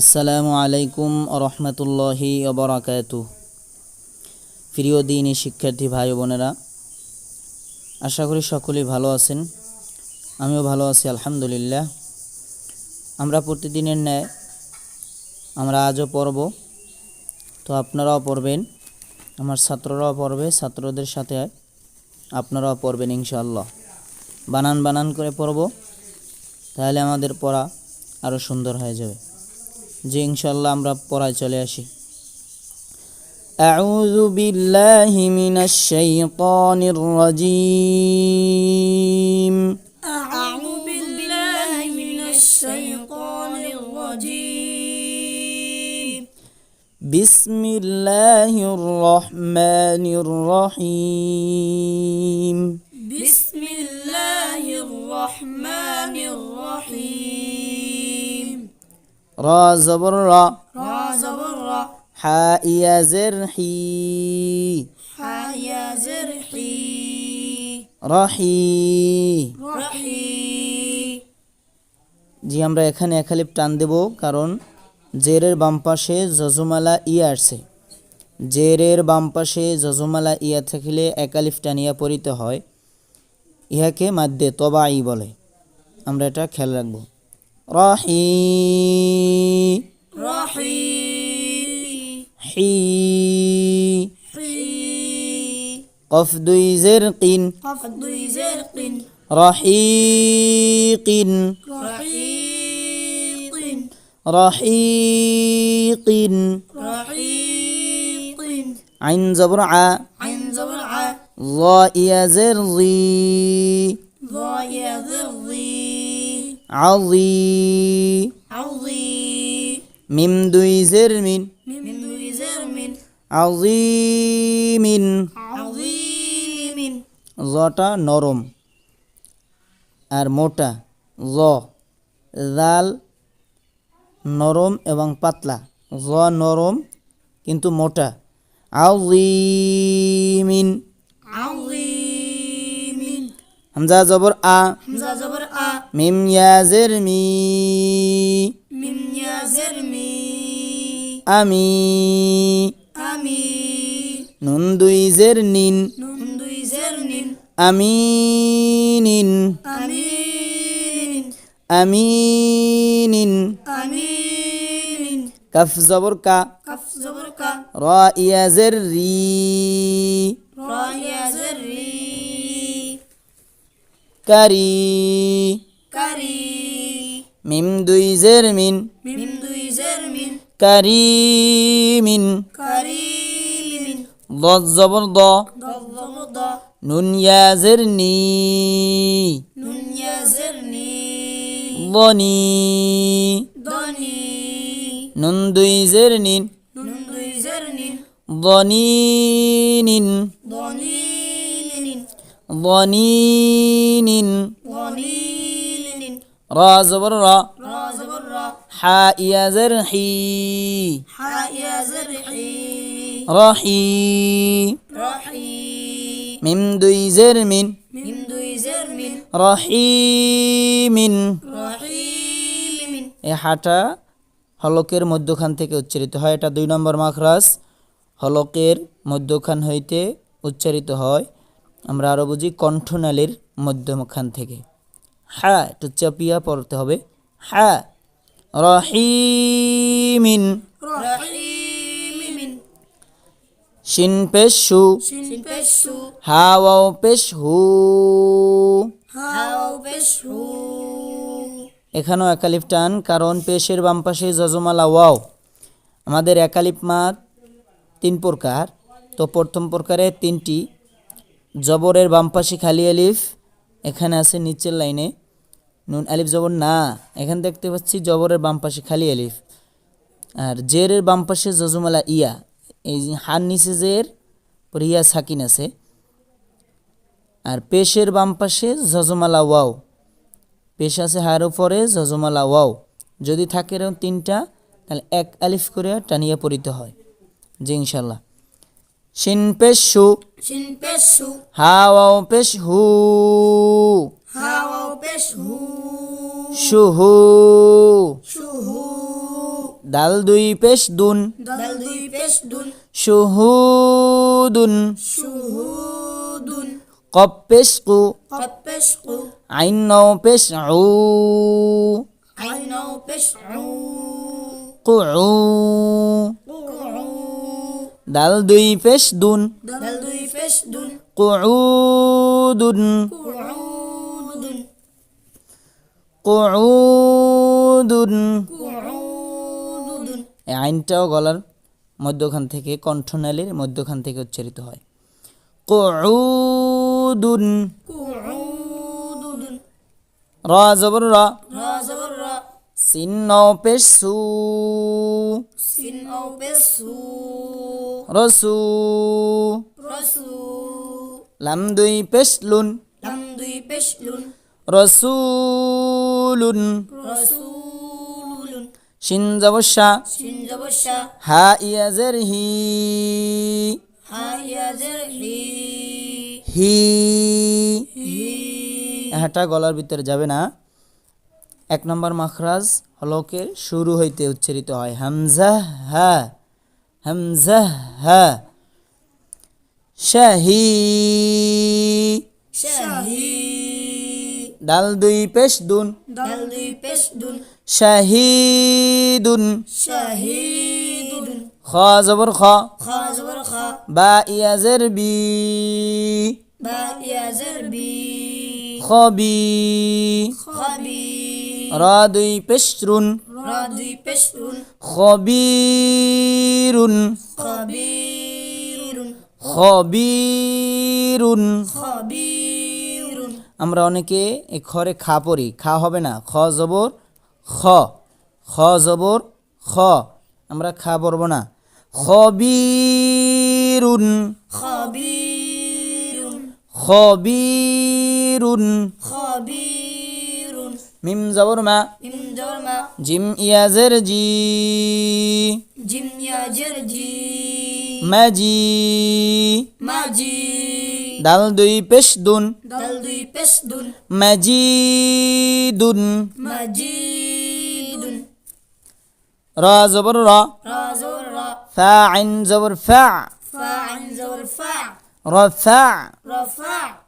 আসসালামু আলাইকুম রহমতুল্লাহি ওবরাকাতু প্রিয় দিনী শিক্ষার্থী ভাই বোনেরা, আশা করি সকলেই ভালো আছেন। আমিও ভালো আছি, আলহামদুলিল্লাহ। আমরা প্রতিদিনের ন্যায়, আমরা আজও পড়ব। তো আপনারাও পড়বেন, আমার ছাত্ররাও পড়বে, ছাত্রদের সাথে আপনারাও পড়বেন ইনশাআল্লাহ। বানান বানান করে পড়ব, তাহলে আমাদের পড়া আরও সুন্দর হয়ে যাবে। যে ইনশাল্লাহ আমরা পড়ায় চলে আসি أعوذ بالله من الشيطان الرجيم أعوذ بالله من الشيطان الرجيم بسم الله الرحمن الرحيم بسم الله الرحمن الرحيم র জবর র। হা ইয়া জের হি। রহি জি আমরা এখানে একালিপ টান দেব কারণ জেরের বাম পাশে জজমালা ইয়া আসছে। জেরের বাম পাশে জজুমালা ইয়া থাকলে একালিফ টানিয়া পরিতে হয়। ইহাকে মাদ্যে তবাই বলে। আমরা এটা খেয়াল রাখব। رحي رحي حي قفد زرق. قفد زرق. رحيق. رحيق. رحيق. رحيق. عين زبرعة عين زبرعة ضاء زرزي ضاء عظي عظي মিম দুই জের মিন من وزر من আজিমিন عظيم জটা নরম আর মোটা জ জাল নরম এবং পাতলা জ নরম কিন্তু মোটা আজিমিন عظيم হামজা জবর আ। হামজা জবর আ। মিম ইয়াজের মি। মিম ইয়াজের মি। আমি। আমি। নুন দুই জের নিন। নুন দুই জের নিন। আমিনিন আমিনিন আমিনিন আমিনিন কাফ জবর কা। কাফ জবর কা। রা ইয়াজের রি। রা ইয়াজের রি। زري কারি كري মিম দুই জের মিন من دوي زرم কারিমিন كريم দ জবর দ ضد ضد নুন ইয়া জের নি نون يا زرني ضني ضني নুন দুই জের নিন نون دوي زرن ضنينين ضنين ضنين ضنين را زبر را را زبر را حاء يا زر حي حاء يا زرحي رحي رحي মিম দুই জের মিন من دوي زرم রহিমিন رحيم এই হাটা হলকের মধ্যখান থেকে উচ্চারিত হয় এটা দুই নম্বর মাখরাজ হলকের মধ্যখান হইতে উচ্চারিত হয় আমরা আরও বুঝি কণ্ঠনালীর মধ্যমখান থেকে। হ্যাঁ একটু চাপিয়া পড়তে হবে। হ্যাঁ রহিমিন। শিন পেশ হাওয়াও পেশ হু। এখানেও একালিপ টান কারণ পেশের বাম পাশে জজমালা ওয়াও। আমাদের একালিপ মাত তিন প্রকার তো প্রথম প্রকারে তিনটি জবরের বাম পাশে খালি আলিফ, এখানে আছে নিচের লাইনে নুন, আলিফ জবর, না, এখানে দেখতে পাচ্ছি জবরের বাম পাশে খালি আলিফ। আর জেরের বাম পাশে জজমালা ইয়া, এই হার নিচে জের, পরে ইয়া সাকিন আছে। আর পেশের বাম পাশে জজমালা ওয়াও, পেশ আছে হায়ের উপরে জজমালা ওয়াও। যদি থাকে এরকম তিনটা, তাহলে এক আলিফ করে টানিয়ে পড়িতে হয় জি ইনশাল্লাহ শিন পেশ شن بس هو ها واو بش هو ها واو بش هو شهو شهو دال دوي بش دون دال دوي بش دون شهود شهود قب بشقو قب بشقو عينو بشعو عينو بشعو قعو قعو দাল দুই পেশ দুন। দাল দুই পেশ দুন। কুউদুন। কুউদুন। কুউদুন। কুউদুন। এই আইনটাও গলার মধ্যখান থেকে কণ্ঠনালীর মধ্যখান থেকে উচ্চারিত হয়। কুউদুন। কুউদুন। র জবর র। রা জবর রা। সিন নও পেশ সু। সিন পেশ সু। রসু রসু লাম দুই পেশ লুন লাম দুই পেশ লুন রসুলুন রসুলুন শিন জবর শা সিন হা ইয়াজের হি হা ইয়াজের হি হি হি গলার ভিতরে যাবে না। এক নম্বর মাখরাজ হলকের শুরু হইতে উচ্চারিত হয়। হামজা হা হা শাহি শাহি ডাল দুই পেশ দুন দাল দুই পেশ দুন শাহিদুন শাহিদুন খ জবর খ খা জবর খা বা ইয়াজের বি বা ইয়াজের বি খবি খাবি রা দুই পেশ রুন রা দুই পেশ রুন খবিরুন। খাবিরুন। খবিরুন। খাবিরুন। আমরা অনেকে এই খরে খা পড়ি খা হবে না। খ জবর খ। খ জবর খ। আমরা খা পড়ব না। খবিরুন। খাবিরুন। খবিরুন। খাবিরুন মিম জবর মা। জিম ইয়াজের জি। জিম ইয়াজের জি। মাজি মাজি দাল দুই পেশ দুন। দাল দুই পেশ দুন। মাজিদুন মাজিদুন রা জবর রা। রা জবর রা। ফা আইন জবর ফা। ফা আইন জবর ফা। রফা রফা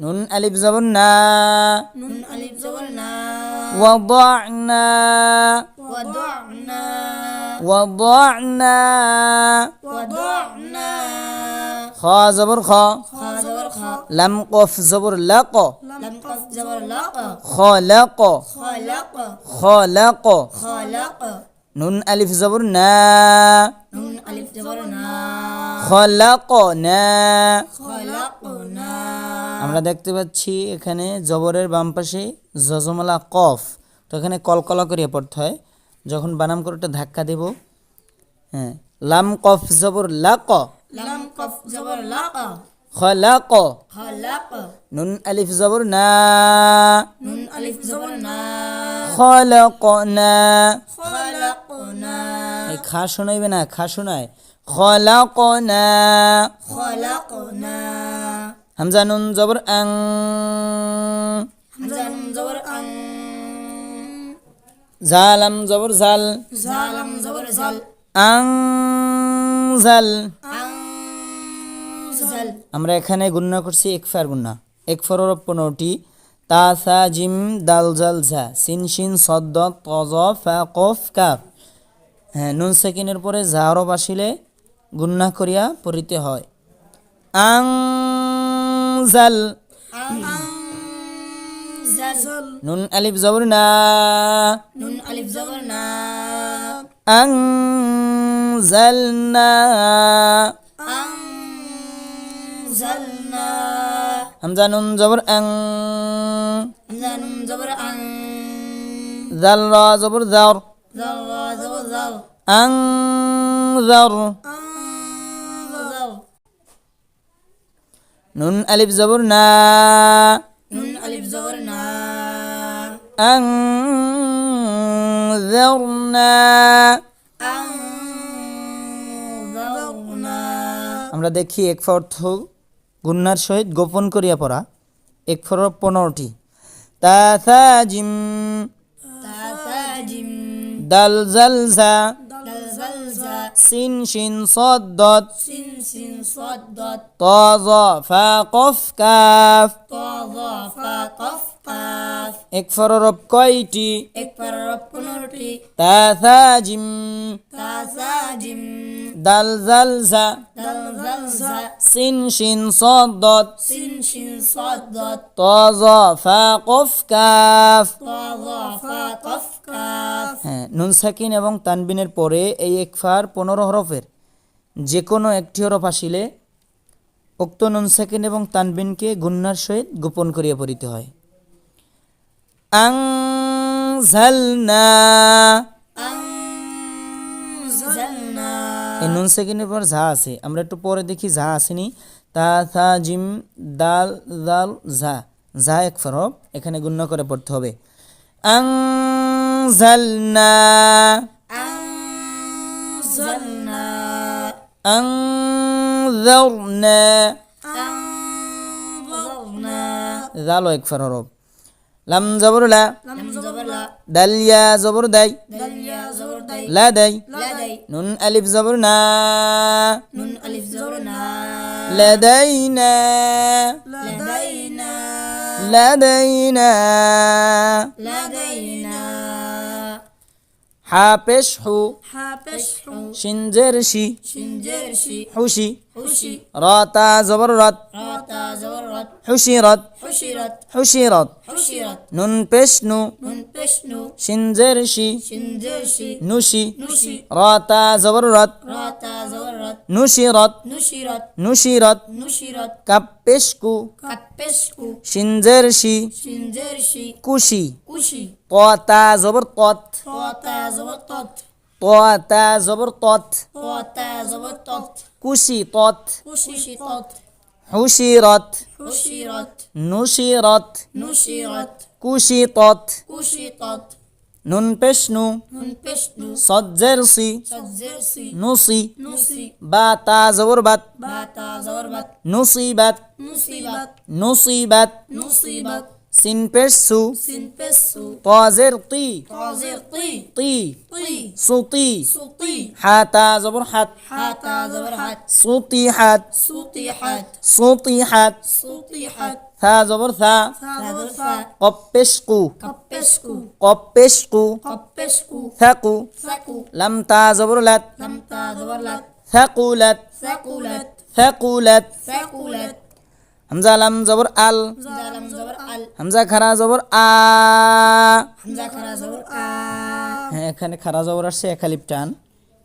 نون ألف زبرنا نون ألف زبرنا وضعنا. وضعنا. وضعنا. وضعنا. خا زبر خا. خا زبر خا. لم قف زبر لق. لم قف زبر لق. خلق خلق خلق خلق نون ألف زبرنا. نون ألف زبرنا. خلقنا خلقنا আমরা দেখতে পাচ্ছি এখানে জবরের বাম পাশে জজমালা কফ। তো এখানে কলকলা করিয়ে পড়তে হয়। যখন বানাম করে একটা ধাক্কা দেব হ্যাঁ লাম কফ জবর লাক লাম কফ জবর লাক খলাক খালাক নুন আলিফ জবর না। নুন আলিফ জবর না। খলাকনা খালাকনা এই খা শোনাইবে না খা শোনায়। খলাকনা খালাকনা হামজা নুন জবর আং। জবর আন জালাম জবর জাল জালাম জবর জাল আং জাল আমরা এখানে গুণনা করছি একফার গুণনা। একফারের পনেরোটি। তা সা জিম দাল জাল ঝা। সিন শিন সদ্দ তজ ফা কফ কাফ। হ্যাঁ নুন সেকেন্ডের পরে ঝাড়ব আসিলে গুণনা করিয়া পড়িতে হয়। আং জাল জাল নুন আলিফ জবর না। নুন আলিফ জবর না। আং জাল না। আন জালনা হামজা নুন জবর আং। হামজান জবর জাল রা জবর জার জাল রা জবর জার নুন আলিফ জবর না। নুন না। আমরা দেখি এক অর্থ গুন্নার সহিত গোপন করিয়া পড়া। এক ফর পনেরোটি। তাথা জিম দাল জালসা سن شن صدت سن شن صدت طا فا قف كاف طا فا قف قاف اكفر رب كويتي اكفر رب كنورتي تا ثاجم تا ثاجم دل زلزة دل زلزة سن شن صدت سن شن صدت طا فا قف كاف طا ظا فا قف হ্যাঁ নুন সাকিন এবং তানবিনের পরে এই একফার পনেরো হরফের যে কোনো একটি হরফ আসিলে উক্ত নুন সাকিন এবং তানবিনকে গুন্নার সহিত গোপন করিয়া পড়িতে হয়। আং ঝালনা এই নুন সাকিনের পর ঝা আছে। আমরা একটু পরে দেখি ঝা আসেনি। তা থা জিম দাল দাল ঝা। ঝা এক ফরফ এখানে গুণ্য করে পড়তে হবে। আং أنزلنا. أنزلنا. أنذرنا. أنذرنا. ذالو يكفر هروب لم زبر لا. لم زبر لا. دل يا زبر داي. دل يا زبر داي. لا داي. لا داي. نون ألف زبرنا. نون ألف زبرنا. لدينا. لدينا. لدينا. لدينا. حابش حو حابش حو شنجر شي شنجرشي. حوشي. حشي راتا زبر رت راتا زبرت حشرت حشرت حشرت حشرت نون بش نو نون بشنو شنجر شي شنجرشي. نوشي. نشي راتا زبر رت راتا زبرت نشرت نشرت نشرت نشرت كبشكو كبسكو شنجرشي. شنجرشي. كوشي كوشي طاتا زبر طت طاتا زبطت طاتا زبر طت طاتا زبطت كوشي طت كوشي طت حشرت حشرت نشرت نشرت كوشي طت كوشي طت نون بشنو ننبشنو صدرسي صدرسي نصي نصي باتا زبر بت باتا زوربت نصيبت نصيبت نصيبت نصيبت سين بشسو سنبسو طازر طي طازر طي طي طي صوتي سطي حاتا زبر حت حتى زبرحت صوتي حت سطيحت صوتي حت سطيحت ثا زبر ثا ثغرفا قبشقو قبسكو قبشقو قبسكو ثقو ثقو لم تا زبر لت لم تزورلت ثقلت ثقلت ثقلت ثقلت হামজা আলাম জবর আল। হামজা খারা জবর আ। হ্যাঁ এখানে খারা জবর আসছে একালিপটান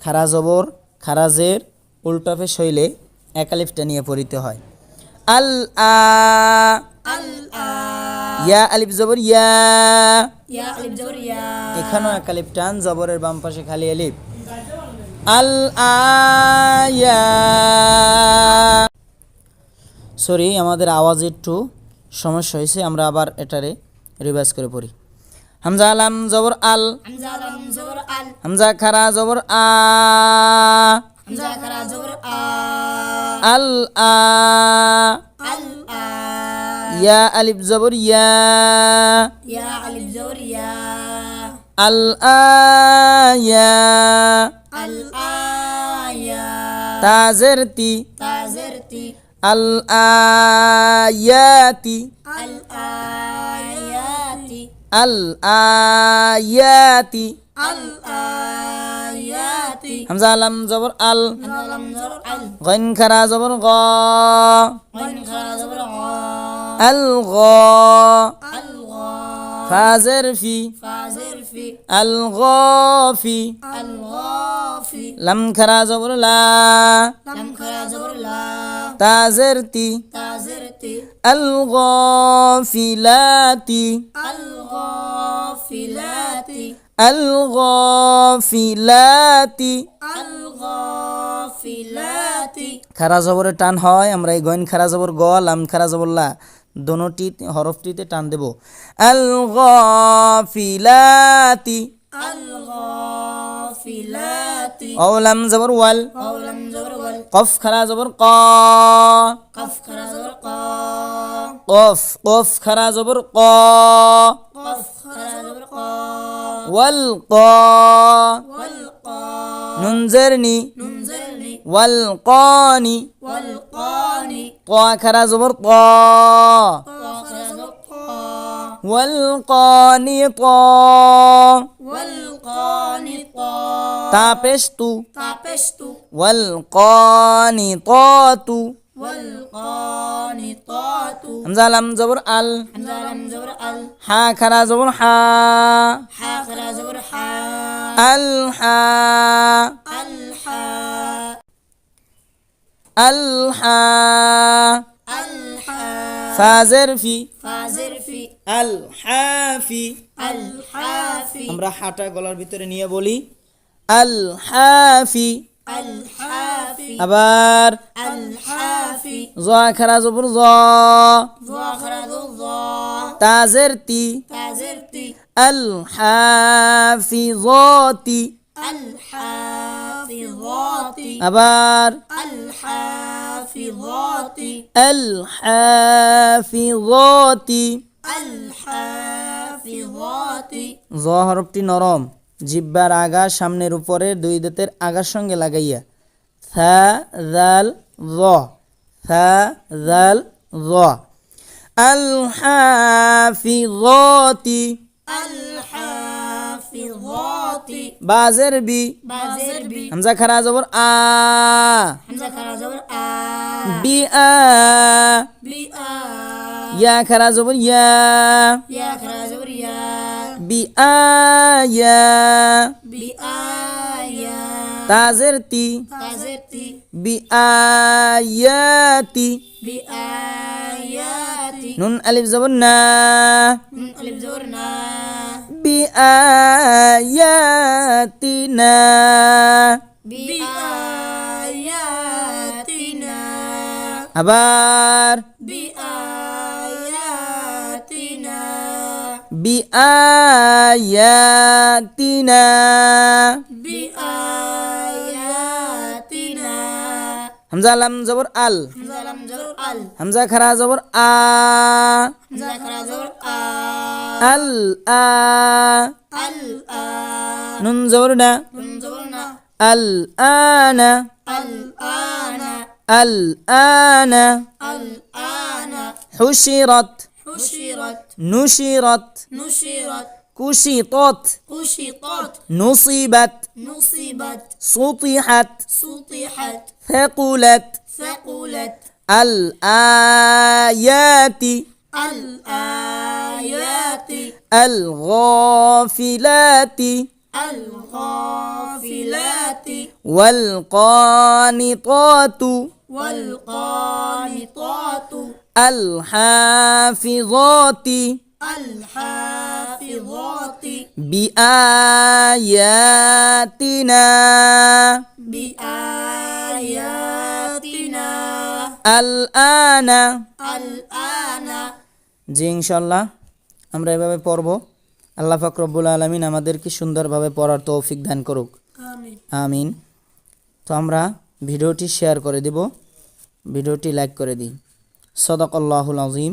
খারা জবর খারাজের উল্টাফে শৈলে একালিপটা নিয়ে পড়িতে হয়। আল আ। ইয়া আলিফ জবর ইয়া। এখানেও একালিপটান জবরের বাম পাশে খালি আলিফ। আল আয়া সরি আমাদের আওয়াজ একটু সমস্যা হয়েছে আমরা আবার এটারে রিভাইজ করে পড়ি। হামজা আলাম জবর আল। হামজা খারা জবর আ। আল ইয়া আলিফ জবর ইয়া। আলিফ জবর আল আয়া আল আয়া الآيات. الآيات. الآيات. الآيات. همزة لم زبر ال. غين خرا زبر غا. غين خرا زبر غا. الغا. الغا. فازر في. فازر গফি الغافي লাম খারা জবর লা لم خرا زبر لا তাজেরতি تازرتي আল গফিলাতি الغافلات আল গফিলাতি الغافلات الغافلات খারা জবরে টান হয় আমরা এই গইন খারা জবর গ লাম খারা জবর লা দনটি হরফটিতে টান দেব। আল গফিলাতি অলাম জবর ওয়াল। কফ খারা জবর ক। কফ কফ খারা জবর ক। ওয়াল ক। ওয়াল ক। ننظرني والقاني والقاني قا كرا زبر طا والقانطا والقانطا تابشتو تابشتو والقانطات হামজা লাম জবর আল হা খারা জবর হা আল হা আল হা ফাজের ফি আল হাফি আমরা হাটা গলার ভিতরে নিয়ে বলি আল হাফি আল আবার জরা জবর জ। তাজের তি আল হাফিজতি আবার আল হাফিজতি জ হরফটি নরম। জিব্বার আগা সামনের উপরে দুই দাঁতের আগার সঙ্গে লাগাইয়া। ثا ذال ظا ثا ذال ظا الحافظات الحافظات بازر بي بازر بي همزة خرا زبر آ. همزة خرا زبر آ. بي آ. بي آ. يا خرا زبر يا يا خرا زبر يا بي آ يا بي آ. تازرتي بآياتي بآياتي نون ألف زبرنا نون ألف زبرنا بآياتنا بآياتنا أبار بآياتنا بآياتنا همزة لم زبر آل. همزة لم زبر آل. همزة خرا زبر آ. همزة خرا زبر آ. آل آ. آل آ. نون زبر نا. نون زبر نا. الآن الآن الآن الآن حشرت. حشرت. نشرت. نشرت. كشطت قشطت نصبت نصبت سطحت سطحت ثقلت ثقلت الآيات الآيات الغافلات الغافلات والقانطات والقانطات الحافظات الحافظات بآياتنا بآياتنا الآن الآن জি ইনশাল্লাহ আমরা এভাবে পড়ব আল্লাহ ফাকরবুল আলমিন আমাদেরকে সুন্দরভাবে পড়ার তৌফিক দান করুক آمين আমিন তো আমরা ভিডিওটি শেয়ার করে দেব ভিডিওটি লাইক করে দিই সদক আল্লাহুল আজিম